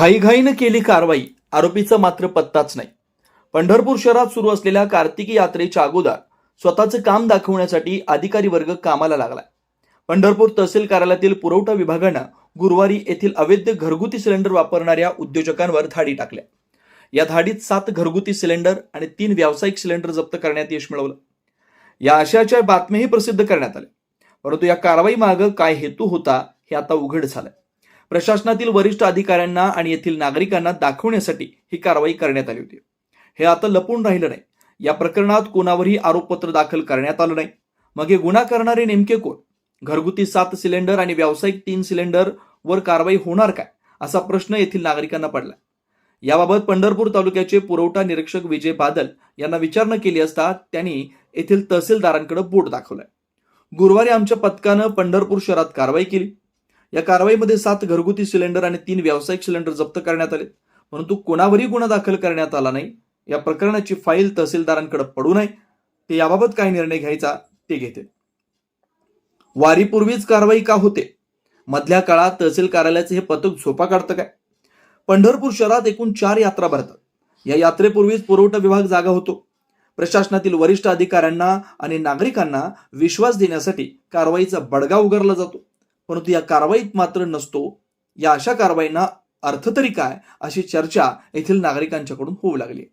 घाईघाईनं केली कारवाई. आरोपीचा मात्र पत्ताच नाही. पंढरपूर शहरात सुरू असलेल्या कार्तिकी यात्रेच्या अगोदर स्वतःचं काम दाखवण्यासाठी अधिकारी वर्ग कामाला लागलाय. पंढरपूर तहसील कार्यालयातील पुरवठा विभागानं गुरुवारी येथील अवैध घरगुती सिलेंडर वापरणाऱ्या उद्योजकांवर धाडी टाकल्या. या धाडीत सात घरगुती सिलेंडर आणि तीन व्यावसायिक सिलेंडर जप्त करण्यात यश मिळवलं. या आशयाच्या बातम्याही प्रसिद्ध करण्यात आल्या. परंतु या कारवाई मागं काय हेतू होता हे आता उघड झालंय. प्रशासनातील वरिष्ठ अधिकाऱ्यांना आणि येथील नागरिकांना दाखवण्यासाठी ही कारवाई करण्यात आली होती. हे आता लपून राहिलं नाही. या प्रकरणात कोणावरही आरोपपत्र दाखल करण्यात आलं नाही. मग हे गुन्हा करणारे नेमके कोण? घरगुती सात सिलेंडर आणि व्यावसायिक तीन सिलेंडर वर कारवाई होणार काय? असा प्रश्न येथील नागरिकांना पडला. याबाबत पंढरपूर तालुक्याचे पुरवठा निरीक्षक विजय बादल यांना विचारणा केली असता त्यांनी येथील तहसीलदारांकडे बोट दाखवलाय गुरुवारी आमच्या पथकानं पंढरपूर शहरात कारवाई केली. या कारवाईमध्ये सात घरगुती सिलेंडर आणि तीन व्यावसायिक सिलेंडर जप्त करण्यात आले. परंतु कोणावरही गुन्हा दाखल करण्यात आला नाही. या प्रकरणाची फाईल तहसीलदारांकडे पडू नये. ते याबाबत काय निर्णय घ्यायचा ते घेते. वारीपूर्वीच कारवाई का होते? मधल्या काळात तहसील कार्यालयाचे हे पथक झोपा काढतं काय? पंढरपूर शहरात एकूण चार यात्रा भरतात. या यात्रेपूर्वीच पुरवठा विभाग जागा होतो. प्रशासनातील वरिष्ठ अधिकाऱ्यांना आणि नागरिकांना विश्वास देण्यासाठी कारवाईचा बडगा उगारला जातो. परंतु या कारवाईत मात्र नसतो. या अशा कारवाईंना अर्थ तरी काय? अशी चर्चा येथील नागरिकांच्याकडून होऊ लागली.